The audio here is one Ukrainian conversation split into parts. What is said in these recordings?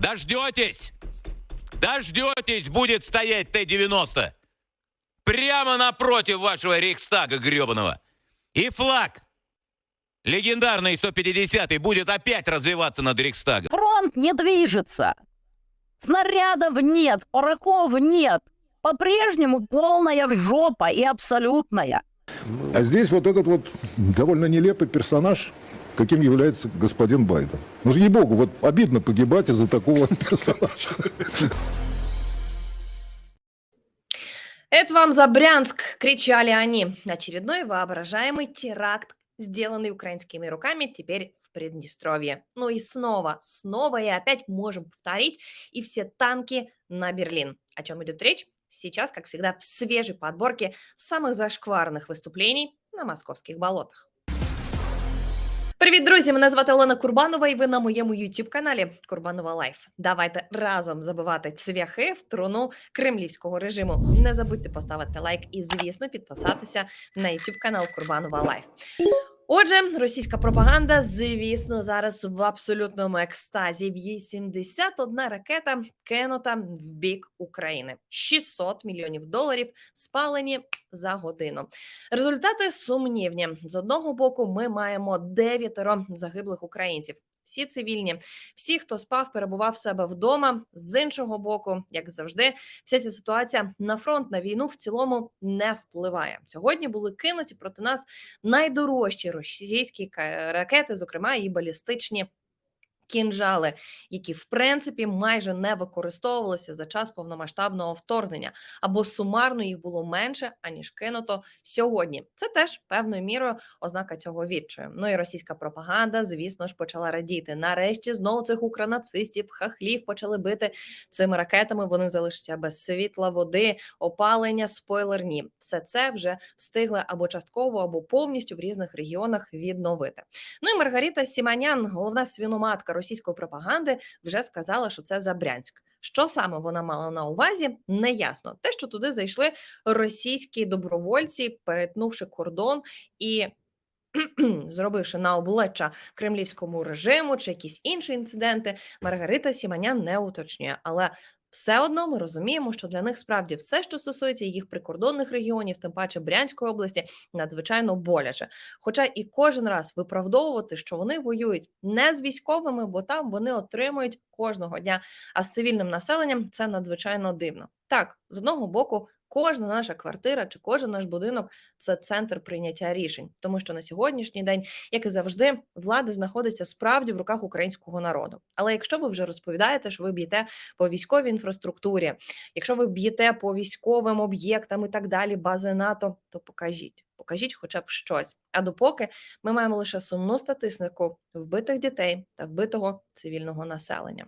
Дождетесь! Дождетесь, будет стоять Т-90. Прямо напротив вашего Рейхстага гребаного. И флаг. Легендарный 150-й будет опять развиваться над Рейхстагом. Фронт не движется. Снарядов нет, порохов нет. По-прежнему полная жопа и абсолютная. А здесь вот этот вот довольно нелепый персонаж, каким является господин Байден. Ну, ей-богу, вот обидно погибать из-за такого персонажа. Это вам за Брянск, кричали они. Очередной воображаемый теракт, сделанный украинскими руками, теперь в Приднестровье. Ну и снова, снова и опять можем повторить, и все танки на Берлин. О чем идет речь? Сейчас, как всегда, в свежей подборке самых зашкварних виступлений на московських болотах. Привіт, друзі! Мене звати Олена Курбанова, і ви на моєму youtube каналі Курбанова Лайф. Давайте разом забивати цвяхи в труну кремлівського режиму. Не забудьте поставити лайк і, звісно, підписатися на youtube канал Курбанова Лайф. Отже, російська пропаганда, звісно, зараз в абсолютному екстазі. 81 ракета кинута в бік України. 600 мільйонів доларів спалені за годину. Результати сумнівні. З одного боку, ми маємо дев'ятеро загиблих українців. Всі цивільні, всі, хто спав, перебував себе вдома. З іншого боку, як завжди, вся ця ситуація на фронт на війну в цілому не впливає. Сьогодні були кинуті проти нас найдорожчі російські ракети, зокрема і балістичні. Кінжали, які в принципі майже не використовувалися за час повномасштабного вторгнення, або сумарно їх було менше аніж кинуто сьогодні. Це теж певною мірою ознака цього відчаю. Ну і російська пропаганда, звісно ж, почала радіти. Нарешті знову цих укранацистів, хахлів почали бити цими ракетами. Вони залишаться без світла, води, опалення, спойлер. Ні, все це вже встигли або частково, або повністю в різних регіонах відновити. Ну і Маргарита Сіманян, головна свіноматка російської пропаганди, вже сказала, що це за Брянськ. Що саме вона мала на увазі, неясно. Те, що туди зайшли російські добровольці, перетнувши кордон і. Зробивши на обличчя кремлівському режиму чи якісь інші інциденти, Маргарита Сіманян не уточнює. Але все одно ми розуміємо, що для них справді все, що стосується їх прикордонних регіонів, тим паче Брянської області, надзвичайно боляче. Хоча і кожен раз виправдовувати, що вони воюють не з військовими, бо там вони отримують кожного дня. А з цивільним населенням це надзвичайно дивно. Так, з одного боку, кожна наша квартира чи кожен наш будинок це центр прийняття рішень, тому що на сьогоднішній день, як і завжди, влада знаходиться справді в руках українського народу. Але якщо ви вже розповідаєте, що ви б'єте по військовій інфраструктурі, якщо ви б'єте по військовим об'єктам і так далі, бази НАТО, то покажіть. Покажіть хоча б щось. А допоки ми маємо лише сумну статистику вбитих дітей та вбитого цивільного населення.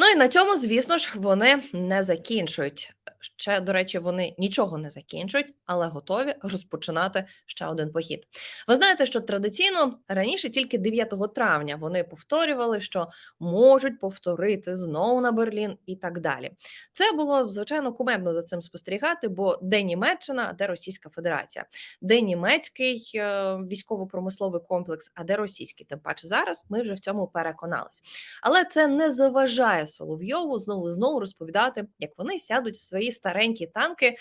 Ну і на цьому, звісно ж, вони не закінчують. Ще, до речі, вони нічого не закінчують, але готові розпочинати ще один похід. Ви знаєте, що традиційно раніше, тільки 9 травня, вони повторювали, що можуть повторити знову на Берлін і так далі. Це було звичайно кумедно за цим спостерігати, бо де Німеччина, а де Російська Федерація, де німецький е, військово-промисловий комплекс, а де російський. Тим паче зараз ми вже в цьому переконалися. Але це не заважає Соловйову знову знову розповідати, як вони сядуть в свої старенькі танки.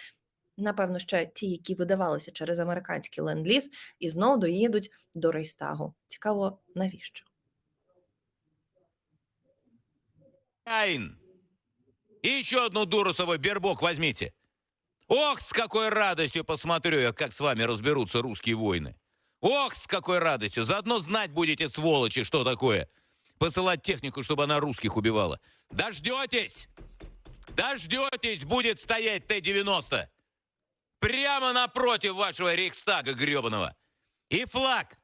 Напевно, ще ті, які видавалися через американський ленд-ліз, і знову доїдуть до Рейстагу. Цікаво, навіщо? Айн. И еще одну дуру с собой, Бербок. Ох, с какой радостью посмотрю я, как с вами разберутся русские войны. Ох, с какой радостью. Заодно знать будете, сволочи, что такое. Посылать технику, чтобы она русских убивала. Дождетесь! Дождетесь, будет стоять Т-90. Прямо напротив вашего Рейхстага гребаного. И флаг.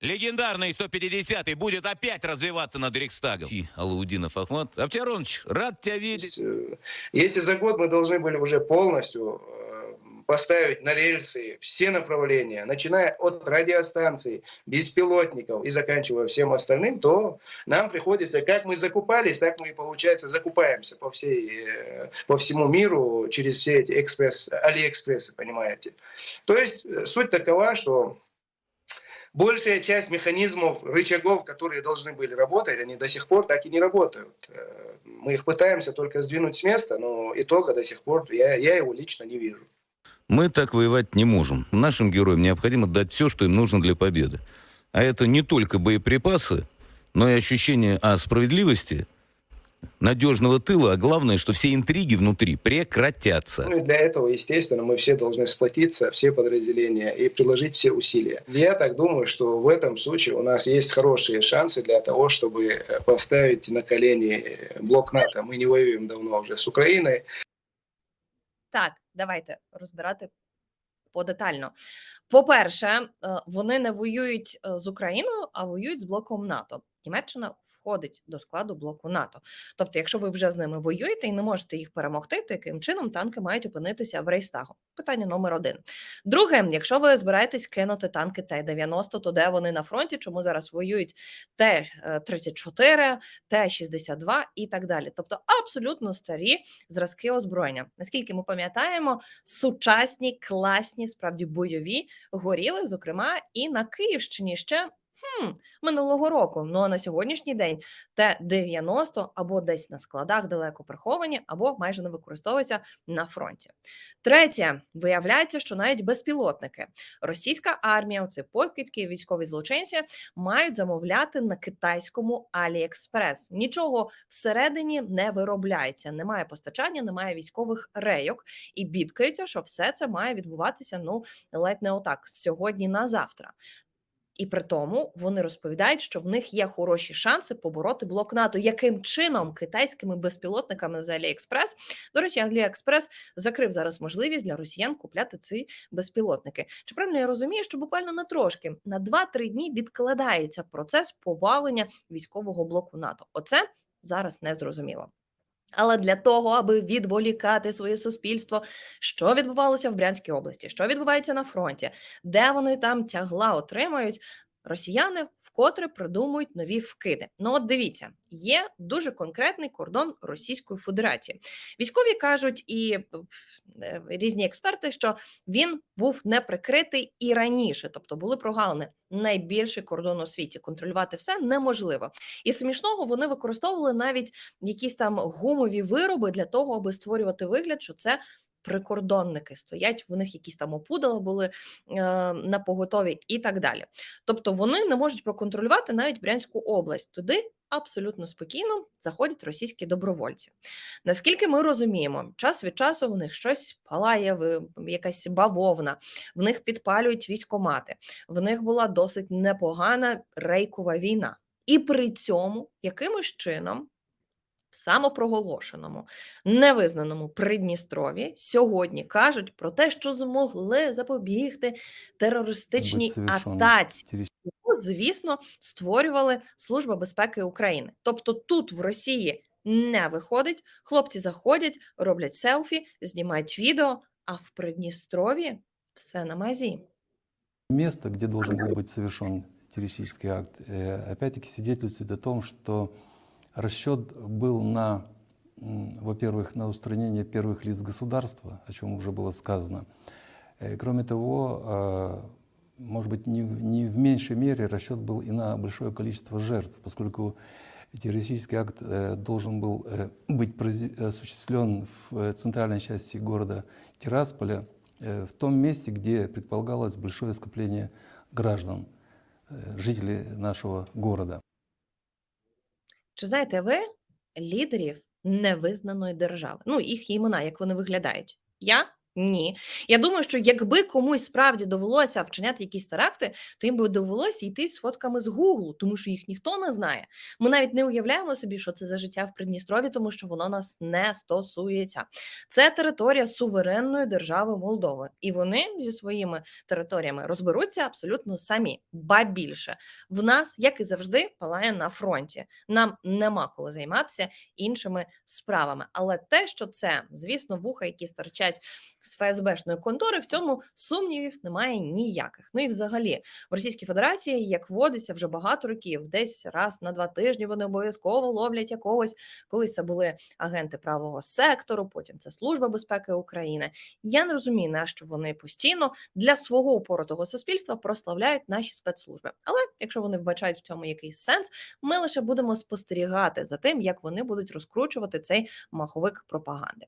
Легендарный 150-й будет опять развиваться над Рейхстагом. Фи, Алаудинов Ахмат. Автеронович, рад тебя видеть. э, Если за год мы должны были уже полностью э, поставить на рельсы все направления, начиная от радиостанций, беспилотников и заканчивая всем остальным, то нам приходится, как мы закупались, так мы и, получается, закупаемся по, всей, э, по всему миру через все эти экспресс, алиэкспрессы, понимаете. То есть э, суть такова, что большая часть механизмов, рычагов, которые должны были работать, они до сих пор так и не работают. Э, Мы их пытаемся только сдвинуть с места, но итога до сих пор я, я его лично не вижу. Мы так воевать не можем. Нашим героям необходимо дать все, что им нужно для победы. А это не только боеприпасы, но и ощущение о справедливости, надежного тыла, а главное, что все интриги внутри прекратятся. Ну и для этого, естественно, мы все должны сплотиться, все подразделения, и приложить все усилия. Я так думаю, что в этом случае у нас есть хорошие шансы для того, чтобы э, поставить на колени э, блок НАТО. Мы не воюем давно уже с Украиной. Так, давайте розбирати подетально. По-перше, е, вони не воюють е, з Україною, а воюють з блоком НАТО. Німеччина входить до складу блоку НАТО. Тобто, якщо ви вже з ними воюєте і не можете їх перемогти, то яким чином танки мають опинитися в Рейстагу? Питання номер один. Друге, якщо ви збираєтесь кинути танки Т-90, то де вони на фронті? Чому зараз воюють Т-34, Т-62 і так далі? Тобто абсолютно старі зразки озброєння. Наскільки ми пам'ятаємо, сучасні, класні, справді бойові горіли, зокрема, і на Київщині ще. Хм, минулого року. Ну а на сьогоднішній день Т-90 або десь на складах далеко приховані, або майже не використовуються на фронті. Третє, виявляється, що навіть безпілотники російська армія, оці покидьки, військові злочинці, мають замовляти на китайському Аліекспрес. Нічого всередині не виробляється, немає постачання, немає військових рейок, і бідкаються, що все це має відбуватися ну ледь не отак сьогодні на завтра. І при тому вони розповідають, що в них є хороші шанси побороти блок НАТО. Яким чином китайськими безпілотниками з Аліекспрес? До речі, Аліекспрес закрив зараз можливість для росіян купляти ці безпілотники. Чи правильно я розумію, що буквально на трошки на 2-3 дні відкладається процес повалення військового блоку НАТО? Оце зараз не зрозуміло. Але для того, аби відволікати своє суспільство, що відбувалося в Брянській області, що відбувається на фронті, де вони там тягла отримають, росіяни вкотре придумують нові вкиди. Ну, от дивіться, є дуже конкретний кордон Російської Федерації. Військові кажуть, і е, різні експерти, що він був не прикритий і раніше, тобто були прогалини. Найбільший кордон у світі контролювати все неможливо. І смішного вони використовували навіть якісь там гумові вироби для того, аби створювати вигляд, що це прикордонники стоять, в них якісь там опудала були е, на поготові і так далі. Тобто вони не можуть проконтролювати навіть Брянську область. Туди абсолютно спокійно заходять російські добровольці. Наскільки ми розуміємо, час від часу в них щось палає, якась бавовна, в них підпалюють військомати, в них була досить непогана рейкова війна. І при цьому якимось чином в самопроголошеному, невизнаному Придністрові сьогодні кажуть про те, що змогли запобігти терористичній совершен атаці, террористический яку, звісно, створювали Служба безпеки України. Тобто тут в Росії не виходить, хлопці заходять, роблять селфі, знімають відео, а в Придністрові все на мазі. место, где должен был быть совершен террористический акт, э, опять-таки свидетельствует о том, что расчет был на, во-первых, на устранение первых лиц государства, о чем уже было сказано. Э, Кроме того, э, может быть, не, не в меньшей мере расчет был и на большое количество жертв, поскольку террористический акт э, должен был э, быть осуществлен в центральной части города Тирасполя, в том месте, где предполагалось большое скопление граждан, жителей нашего города. Чи знаєте ви лідерів невизнаної держави? Ну, їх імена, як вони виглядають? Я ні. Я думаю, що якби комусь справді довелося вчиняти якісь теракти, то їм би довелося йти з фотками з Гуглу, тому що їх ніхто не знає. Ми навіть не уявляємо собі, що це за життя в Придністрові, тому що воно нас не стосується. Це територія суверенної держави Молдови, і вони зі своїми територіями розберуться абсолютно самі. Ба більше в нас, як і завжди, палає на фронті. Нам нема коли займатися іншими справами. Але те, що це, звісно, вуха, які стирчать з ФСБшної контори, в цьому сумнівів немає ніяких. Ну і взагалі в Російській Федерації, як водиться вже багато років, десь раз на два тижні вони обов'язково ловлять якогось. Колись це були агенти правого сектору, потім це Служба безпеки України. Я не розумію, на що вони постійно для свого упоротого суспільства прославляють наші спецслужби. Але якщо вони вбачають в цьому якийсь сенс, ми лише будемо спостерігати за тим, як вони будуть розкручувати цей маховик пропаганди.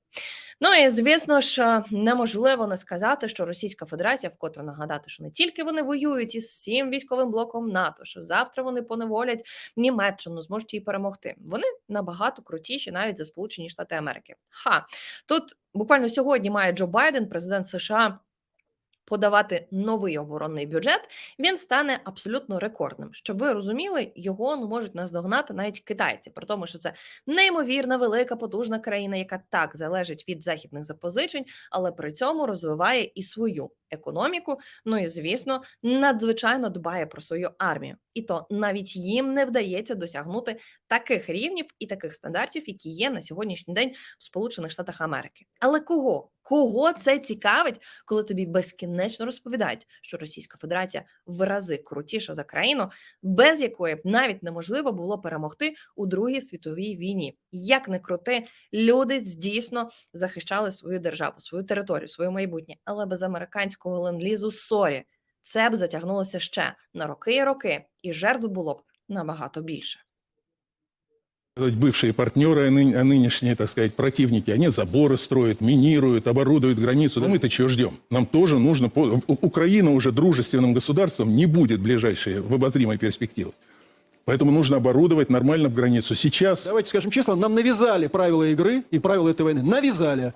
Ну і звісно ж, неможливо не сказати, що Російська Федерація, вкотре нагадати, що не тільки вони воюють із всім військовим блоком НАТО, що завтра вони поневолять Німеччину, зможуть її перемогти. Вони набагато крутіші навіть за Сполучені Штати Америки. Ха тут буквально сьогодні має Джо Байден, президент США. Подавати новий оборонний бюджет він стане абсолютно рекордним. Щоб ви розуміли, його не можуть наздогнати навіть китайці, при тому, що це неймовірна велика потужна країна, яка так залежить від західних запозичень, але при цьому розвиває і свою економіку. Ну і звісно, надзвичайно дбає про свою армію. І то навіть їм не вдається досягнути таких рівнів і таких стандартів, які є на сьогоднішній день в Сполучених Штатах Америки. Але кого? Кого це цікавить, коли тобі безкінечно розповідають, що Російська Федерація в рази крутіша за країну, без якої б навіть неможливо було перемогти у Другій світовій війні? Як не крути, люди дійсно захищали свою державу, свою територію, своє майбутнє, але без американського ленд-лізу сорі, це б затягнулося ще на роки і роки, і жертв було б набагато більше. сказать, бывшие партнеры, а, ны- а нынешние, так сказать, противники, они заборы строят, минируют, оборудуют границу. Но мы-то чего ждем? Нам тоже нужно... по- У- Украина уже дружественным государством не будет в ближайшие, в обозримой перспективе. Поэтому нужно оборудовать нормально в границу. Сейчас Давайте скажем честно, нам навязали правила игры и правила этой войны. Навязали.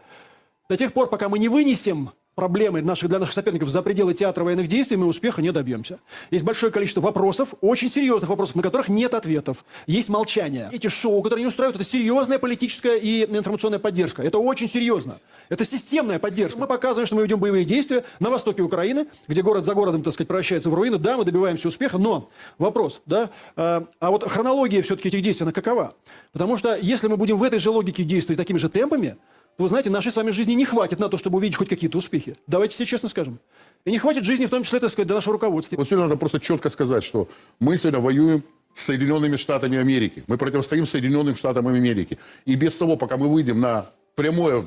До тех пор, пока мы не вынесем проблемы наших, для наших соперников за пределы театра военных действий, мы успеха не добьемся. Есть большое количество вопросов, очень серьезных вопросов, на которых нет ответов. Есть молчание. Эти шоу, которые не устраивают, это серьезная политическая и информационная поддержка. Это очень серьезно. Это системная поддержка. Мы показываем, что мы ведем боевые действия на востоке Украины, где город за городом, так сказать, превращается в руины. Да, мы добиваемся успеха, но вопрос, да, э, а вот хронология все-таки этих действий, она какова? Потому что если мы будем в этой же логике действовать такими же темпами, вы знаете, нашей с вами жизни не хватит на то, чтобы увидеть хоть какие-то успехи. Давайте себе честно скажем. И не хватит жизни, в том числе, так сказать, до нашего руководства. Вот сегодня надо просто четко сказать, что мы сегодня воюем с Соединенными Штатами Америки. Мы противостоим Соединенным Штатам Америки. И без того, пока мы выйдем на прямое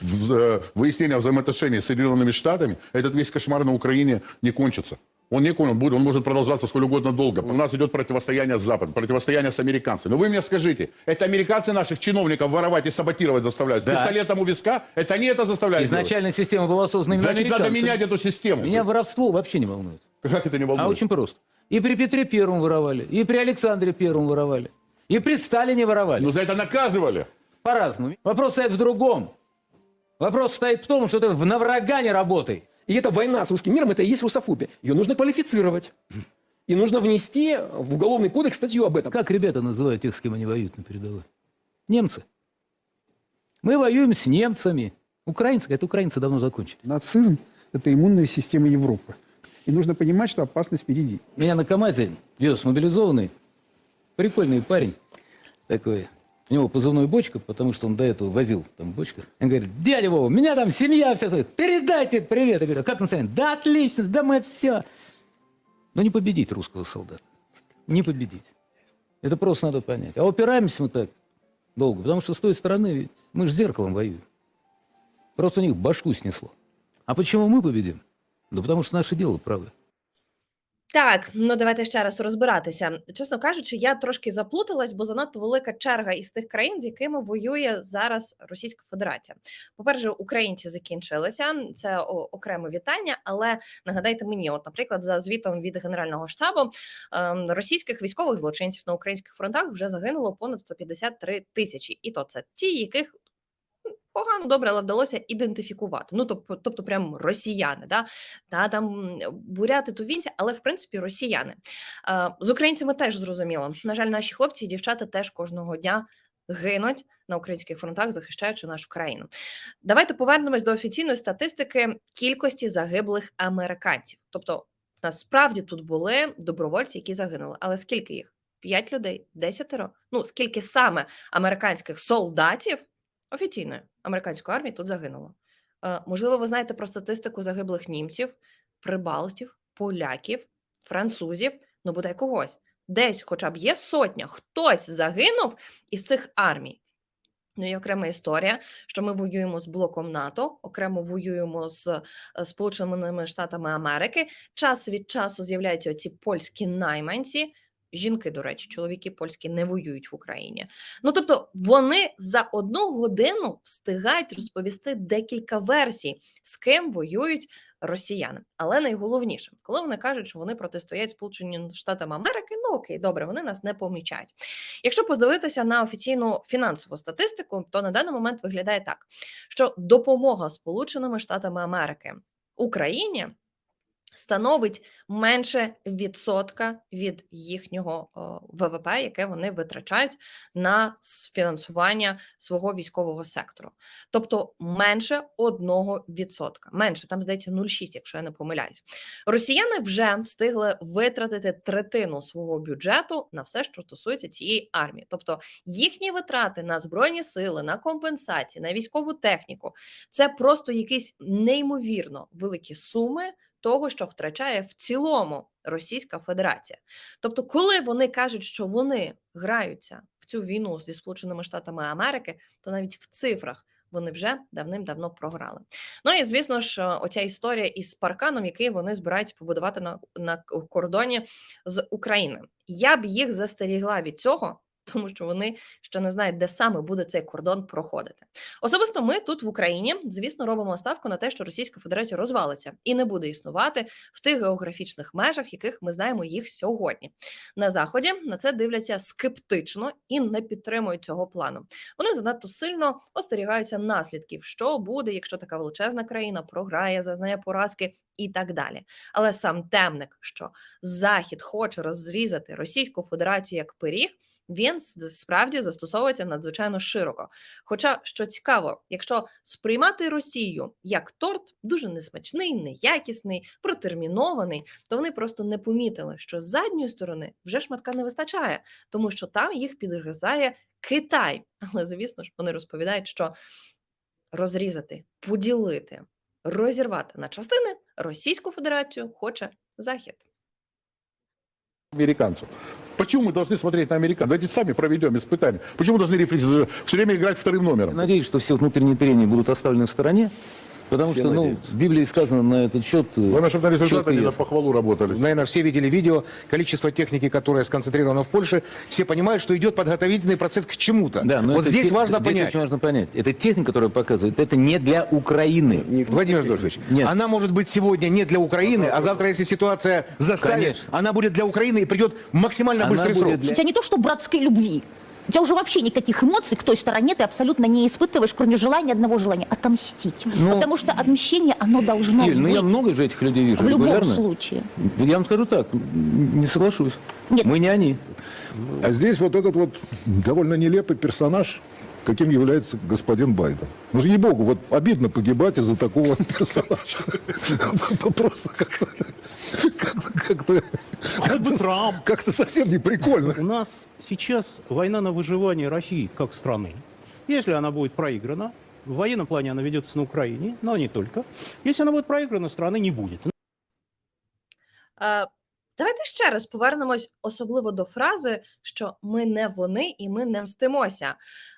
вз- выяснение взаимоотношений с Соединенными Штатами, этот весь кошмар на Украине не кончится. Он не будет, он может продолжаться сколь угодно долго. У нас идет противостояние с Западом, противостояние с американцами. Но вы мне скажите, это американцы наших чиновников воровать и саботировать заставляют? С Да. пистолетом у виска? Это они это заставляют делать? Изначально система была создана именно Значит, надо менять эту систему. Меня воровство вообще не волнует. Как это не волнует? А очень просто. И при Петре Первом воровали, и при Александре Первом воровали, и при Сталине воровали. Ну за это наказывали. По-разному. Вопрос стоит в другом. Вопрос стоит в том, что ты в- на врага не работай. И эта война с русским миром, это и есть русофобия. Ее нужно квалифицировать. И нужно внести в уголовный кодекс статью об этом. Как ребята называют тех, с кем они воюют на передовой? Немцы. Мы воюем с немцами. Украинцы, это украинцы давно закончили. Нацизм – это иммунная система Европы. И нужно понимать, что опасность впереди. Меня на КамАЗе вез мобилизованный, прикольный парень такой. У него позывной бочка, потому что он до этого возил там в бочках. Он говорит, дядя Вова, у меня там семья вся, стоит. передайте привет. Я говорю, «А как настроение? Да отлично, да мы все. Но не победить русского солдата. Не победить. Это просто надо понять. А упираемся мы так долго, потому что с той стороны мы же зеркалом воюем. Просто у них башку снесло. А почему мы победим? Да потому что наше дело, правда. Так, ну давайте ще раз розбиратися. Чесно кажучи, я трошки заплуталась, бо занадто велика черга із тих країн, з якими воює зараз Російська Федерація. По-перше, українці закінчилися, це окреме вітання. Але нагадайте мені, от, наприклад, за звітом від Генерального штабу ем, російських військових злочинців на українських фронтах вже загинуло понад 153 тисячі, і то це ті, яких погано добре, але вдалося ідентифікувати. Ну тобто, тобто прям росіяни, да? та там буряти, тувінці, але в принципі росіяни. Е, З українцями теж зрозуміло. На жаль, наші хлопці і дівчата теж кожного дня гинуть на українських фронтах, захищаючи нашу країну. Давайте повернемось до офіційної статистики кількості загиблих американців. Тобто, насправді тут були добровольці, які загинули. Але скільки їх? П'ять людей, десятеро? Ну скільки саме американських солдатів офіційної американської армії тут загинуло? Е, Можливо, ви знаєте про статистику загиблих німців, прибалтів, поляків, французів, ну бодай когось. Десь, хоча б є сотня, хтось загинув із цих армій. Ну і окрема історія, що ми воюємо з блоком НАТО, окремо воюємо з е, Сполученими Штатами Америки. Час від часу з'являються оці польські найманці. Жінки, до речі, чоловіки польські не воюють в Україні. Ну тобто вони за одну годину встигають розповісти декілька версій, з ким воюють росіяни. Але найголовніше, коли вони кажуть, що вони протистоять Сполученим Штатам Америки, ну окей, добре, вони нас не помічають. Якщо подивитися на офіційну фінансову статистику, то на даний момент виглядає так, що допомога Сполученими Штатами Америки Україні становить менше відсотка від їхнього ВВП, яке вони витрачають на фінансування свого військового сектору. Тобто менше одного відсотка. Менше там здається 0,6, якщо я не помиляюсь. Росіяни вже встигли витратити третину свого бюджету на все, що стосується цієї армії. Тобто їхні витрати на збройні сили, на компенсації, на військову техніку це просто якісь неймовірно великі суми того, що втрачає в цілому Російська Федерація. Тобто, коли вони кажуть, що вони граються в цю війну зі Сполученими Штатами Америки, то навіть в цифрах вони вже давним-давно програли. Ну і звісно ж, оця історія із парканом, який вони збираються побудувати на, на кордоні з України. Я б їх застерігла від цього. Тому що вони ще не знають, де саме буде цей кордон проходити. Особисто ми тут в Україні, звісно, робимо ставку на те, що Російська Федерація розвалиться і не буде існувати в тих географічних межах, яких ми знаємо їх сьогодні. На заході на це дивляться скептично і не підтримують цього плану. Вони занадто сильно остерігаються наслідків, що буде, якщо така величезна країна програє, зазнає поразки і так далі. Але сам темник, що Захід хоче розрізати Російську Федерацію як пиріг. Він справді застосовується надзвичайно широко. Хоча, що цікаво, якщо сприймати Росію як торт, дуже несмачний, неякісний, протермінований, то вони просто не помітили, що з задньої сторони вже шматка не вистачає, тому що там їх підгризає Китай. Але звісно ж, вони розповідають, що розрізати, поділити, розірвати на частини Російську Федерацію хоче Захід американцев. Почему мы должны смотреть на американцев? Давайте сами проведем испытания. Почему мы должны рефлексировать? Все время играть вторым номером. Надеюсь, что все внутренние трения будут оставлены в стороне, потому Все что, ну, надеются. в Библии сказано на этот счет. э, Главное, чтобы на результаты четко и не на ясно. похвалу работали. Наверное, все видели видео, количество техники, которое сконцентрировано в Польше. Все понимают, что идет подготовительный процесс к чему-то. Да, но вот это здесь те- важно здесь понять. очень важно понять. Это техника, которая показывает, это не для Украины. Владимир Адольфович, Нет. она может быть сегодня не для Украины, а завтра, если ситуация заставит, Конечно. она будет для Украины и придет максимально Она быстрый будет срок. для- У тебя не то, что братской любви. У тебя уже вообще никаких эмоций к той стороне ты абсолютно не испытываешь, кроме желания, одного желания – отомстить. Ну, Потому что отмщение, оно должно Юль, ну быть я много же этих людей вижу в любом регулярно. случае. Я вам скажу так, м, не соглашусь. Нет. Мы не они. А здесь вот этот вот довольно нелепый персонаж, каким является господин Байден. Ну, ей-богу, вот обидно погибать из-за такого персонажа. Просто как-то... Как-то... Как-то как-то совсем не прикольно. У нас сейчас война на выживание России как страны. Если она будет проиграна, в военном плане она ведется на Украине, но не только. Если она будет проиграна, страны не будет. Давайте ще раз повернемось особливо до фрази, що ми не вони і ми не мстимося.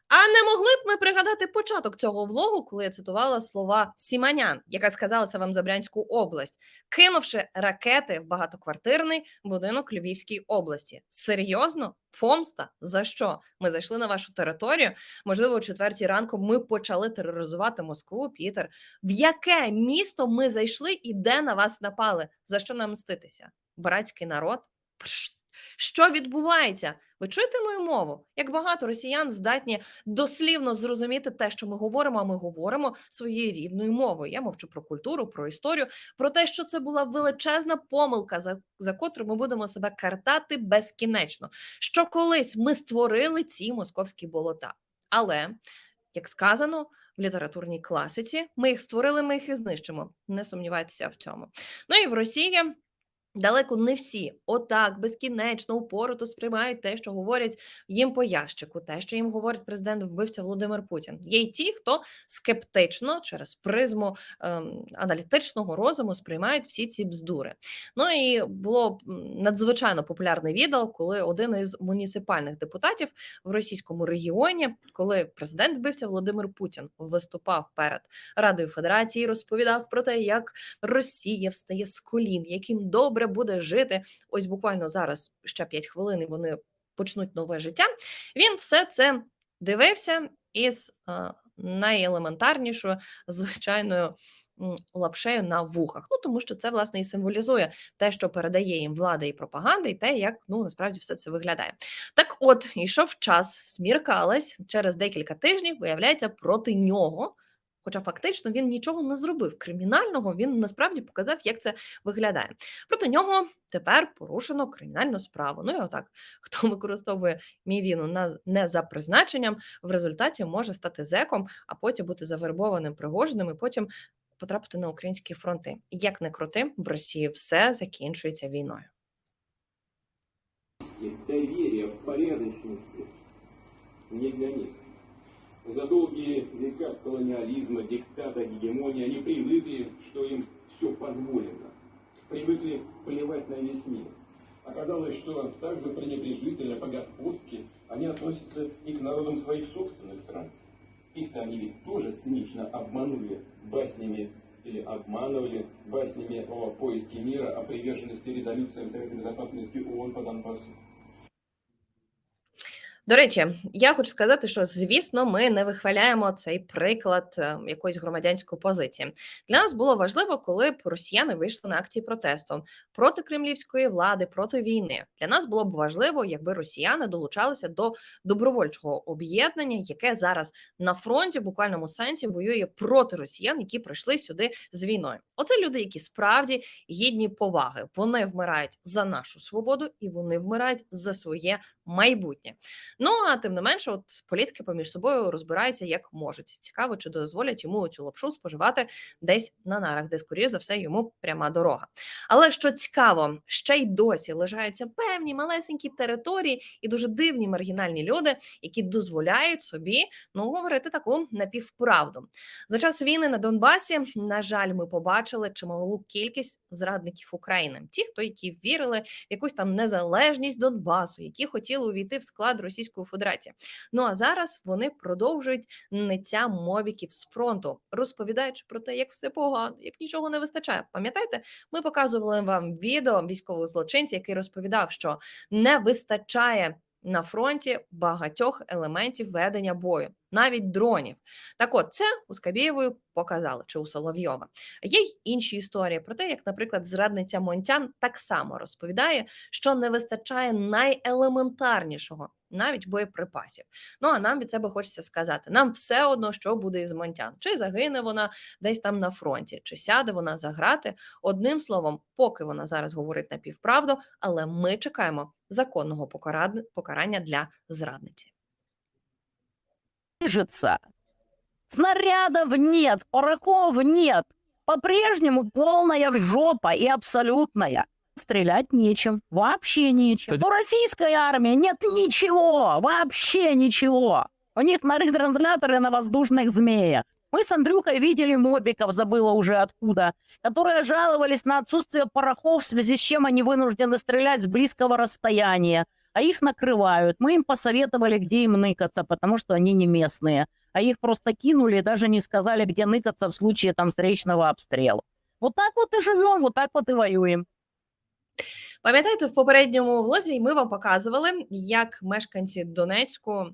А не могли б ми пригадати початок цього влогу, коли я цитувала слова Сіманян, яка сказала це вам за Брянську область, кинувши ракети в багатоквартирний будинок Львівській області. Серйозно? Помста? За що? Ми зайшли на вашу територію. Можливо, о четвертій ранку ми почали тероризувати Москву, Пітер. В яке місто ми зайшли і де на вас напали? За що нам мститися? Братський народ? Що відбувається? Ви чуєте мою мову? Як багато росіян здатні дослівно зрозуміти те, що ми говоримо, а ми говоримо своєю рідною мовою. Я мовчу про культуру, про історію, про те, що це була величезна помилка, за, за котру ми будемо себе картати безкінечно. Що колись ми створили ці московські болота. Але, як сказано в літературній класиці, ми їх створили, ми їх і знищимо. Не сумнівайтеся в цьому. Ну і в Росії Далеко не всі отак безкінечно упорото сприймають те, що говорять їм по ящику, те, що їм говорить президент вбивця Володимир Путін. Є й ті, хто скептично через призму ем, аналітичного розуму сприймають всі ці бздури. Ну і було надзвичайно популярне відео, коли один із муніципальних депутатів в російському регіоні, коли президент вбивця Володимир Путін виступав перед Радою Федерації, розповідав про те, як Росія встає з колін, яким добре буде жити. Ось буквально зараз ще 5 хвилин, і вони почнуть нове життя. Він все це дивився із е, найелементарнішою звичайною лапшею на вухах. Ну тому що це власне і символізує те, що передає їм влада і пропаганда, і те, як ну насправді все це виглядає. Так, от йшов час, сміркалась через декілька тижнів, виявляється, проти нього. Хоча фактично він нічого не зробив кримінального, він насправді показав, як це виглядає. Проти нього тепер порушено кримінальну справу. Ну і отак, хто використовує мівіну на не за призначенням, в результаті може стати зеком, а потім бути завербованим Пригожиним і потім потрапити на українські фронти. Як не крути, в Росії все закінчується війною. доверие в порядочности не для них. За долгие века колониализма, диктата, гегемонии они привыкли, что им все позволено. Привыкли плевать на весь мир. Оказалось, что также пренебрежительно, по-господски они относятся и к народам своих собственных стран. Их-то они ведь тоже цинично обманули баснями или обманывали баснями о поиске мира, о приверженности резолюциям Совета Безопасности ООН по Донбассу. До речі, я хочу сказати, що звісно, ми не вихваляємо цей приклад е, якоїсь громадянської позиції. Для нас було важливо, коли б росіяни вийшли на акції протесту проти кремлівської влади, проти війни. Для нас було б важливо, якби росіяни долучалися до добровольчого об'єднання, яке зараз на фронті в буквальному сенсі воює проти росіян, які прийшли сюди з війною. Оце люди, які справді гідні поваги. Вони вмирають за нашу свободу і вони вмирають за своє майбутнє. Ну а тим не менше, от політики поміж собою розбираються як можуть. Цікаво, чи дозволять йому цю лапшу споживати десь на нарах, де скоріше за все йому пряма дорога. Але що цікаво, ще й досі лишаються певні малесенькі території і дуже дивні маргінальні люди, які дозволяють собі ну говорити таку напівправду. За час війни на Донбасі, на жаль, ми побачили чималу кількість зрадників України. Ті, хто які вірили в якусь там незалежність Донбасу, які хотіли увійти в склад Російської Федерації. Ну а зараз вони продовжують ниття мобіків з фронту, розповідаючи про те, як все погано, як нічого не вистачає. Пам'ятаєте, ми показували вам відео військового злочинця, який розповідав, що не вистачає на фронті багатьох елементів ведення бою, навіть дронів. Так от, це у Скабєєвої показали чи у Соловйова. Є й інші історії про те, як, наприклад, зрадниця Монтян так само розповідає, що не вистачає найелементарнішого. Навіть боєприпасів. Ну а нам від себе хочеться сказати: нам все одно, що буде із Монтян. Чи загине вона десь там на фронті, чи сяде вона за грати. Одним словом, поки вона зараз говорить напівправду, але ми чекаємо законного покарання для зрадниці. Движется. Снарядов нет, порохов нет. По-прежнему полная жопа и абсолютная. Стрелять нечем, вообще нечем. У российской армии нет ничего, вообще ничего. У них на ретрансляторы на воздушных змеях. Мы с Андрюхой видели мобиков, забыла уже откуда, которые жаловались на отсутствие порохов, в связи с чем они вынуждены стрелять с близкого расстояния а их накрывают. Мы им посоветовали, где им ныкаться, потому что они не местные. А их просто кинули и даже не сказали, где ныкаться в случае там встречного обстрела. Вот так вот и живем, вот так вот и воюем. Пам'ятаєте, в попередньому влозі ми вам показували, як мешканці Донецьку,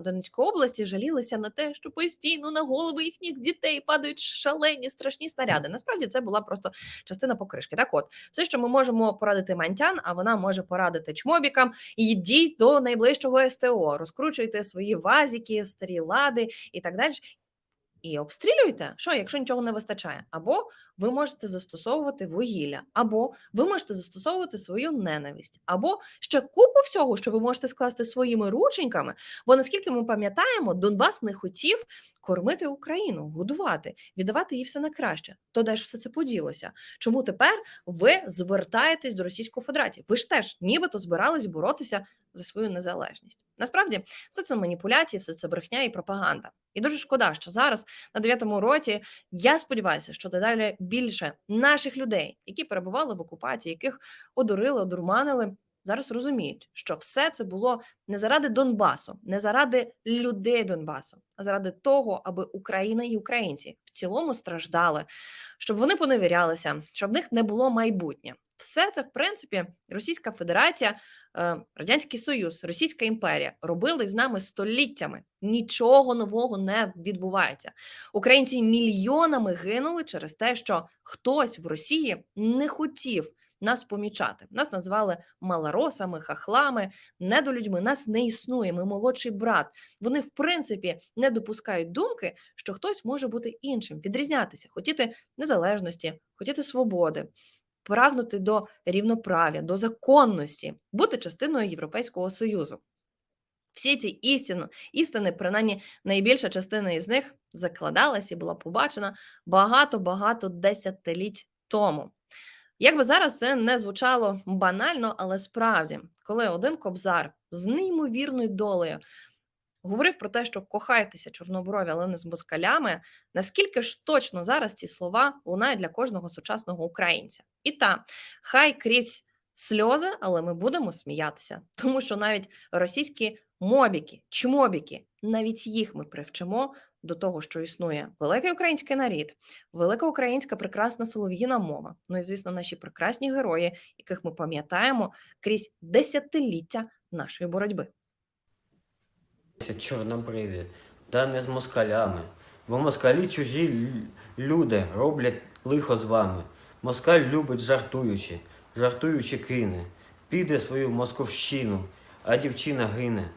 Донецької області жалілися на те, що постійно на голови їхніх дітей падають шалені страшні снаряди. Насправді це була просто частина покришки. Так, от все, що ми можемо порадити мантян, а вона може порадити чмобікам. Йдіть до найближчого СТО, розкручуйте свої вазіки, старі лади і так далі. і обстрілюйте. Що, якщо нічого не вистачає? Або ви можете застосовувати вугілля, або ви можете застосовувати свою ненависть, або ще купу всього, що ви можете скласти своїми рученьками. Бо наскільки ми пам'ятаємо, Донбас не хотів кормити Україну, годувати, віддавати їй все на краще. То де ж все це поділося? Чому тепер ви звертаєтесь до Російської Федерації? Ви ж теж нібито збирались боротися за свою незалежність. Насправді, все це маніпуляції, все це брехня і пропаганда. І дуже шкода, що зараз на дев'ятому році я сподіваюся, що дедалі більше наших людей, які перебували в окупації, яких одурили, одурманили, зараз розуміють, що все це було не заради Донбасу, не заради людей Донбасу, а заради того, аби Україна і українці в цілому страждали, щоб вони поневірялися, щоб в них не було майбутнє. Все це, в принципі, Російська Федерація, е, Радянський Союз, Російська імперія робили з нами століттями. Нічого нового не відбувається. Українці мільйонами гинули через те, що хтось в Росії не хотів нас помічати. Нас назвали малоросами, хахлами, недолюдьми. Нас не існує. Ми молодший брат. Вони, в принципі, не допускають думки, що хтось може бути іншим, відрізнятися, хотіти незалежності, хотіти свободи прагнути до рівноправ'я, до законності, бути частиною Європейського Союзу. Всі ці істини, істини, принаймні найбільша частина із них закладалась і була побачена багато-багато десятиліть тому. Як би зараз це не звучало банально, але справді, коли один кобзар з неймовірною долею говорив про те, що кохайтеся чорноброві, але не з москалями, наскільки ж точно зараз ці слова лунають для кожного сучасного українця? І та хай крізь сльози, але ми будемо сміятися, тому що навіть російські мобіки, чмобіки, навіть їх ми привчимо до того, що існує великий український нарід, велика українська прекрасна солов'їна мова. Ну і звісно, наші прекрасні герої, яких ми пам'ятаємо крізь десятиліття нашої боротьби. Чорнобриві, та не з москалями. Бо москалі чужі люди роблять лихо з вами. Москаль любить жартуючи, жартуючи кине. Піде свою московщину, а дівчина гине.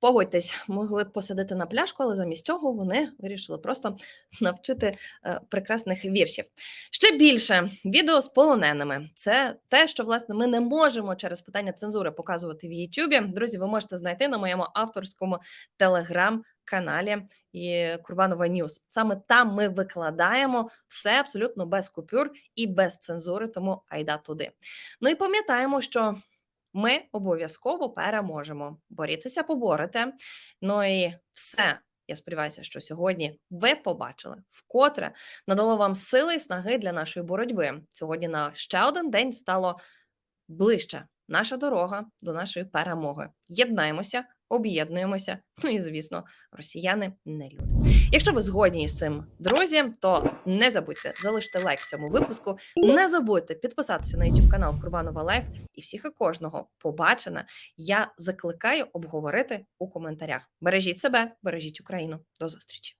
Погодьтесь, могли б посадити на пляшку, але замість цього вони вирішили просто навчити е, прекрасних віршів. Ще більше відео з полоненими. Це те, що власне ми не можемо через питання цензури показувати в Ютубі. Друзі, ви можете знайти на моєму авторському телеграм-каналі і Курбанова Ньюс. Саме там ми викладаємо все абсолютно без купюр і без цензури, тому айда туди. Ну і пам'ятаємо, що ми обов'язково переможемо. Борітеся, поборете. Ну і все. Я сподіваюся, що сьогодні ви побачили вкотре надало вам сили і снаги для нашої боротьби. Сьогодні на ще один день стало ближче наша дорога до нашої перемоги. Єднаємося, об'єднуємося. Ну і звісно, росіяни не люди. Якщо ви згодні з цим, друзі, то не забудьте залишити лайк цьому випуску. Не забудьте підписатися на YouTube канал Курбанова Лайф і всіх і кожного побачена. Я закликаю обговорити у коментарях. Бережіть себе, бережіть Україну. До зустрічі.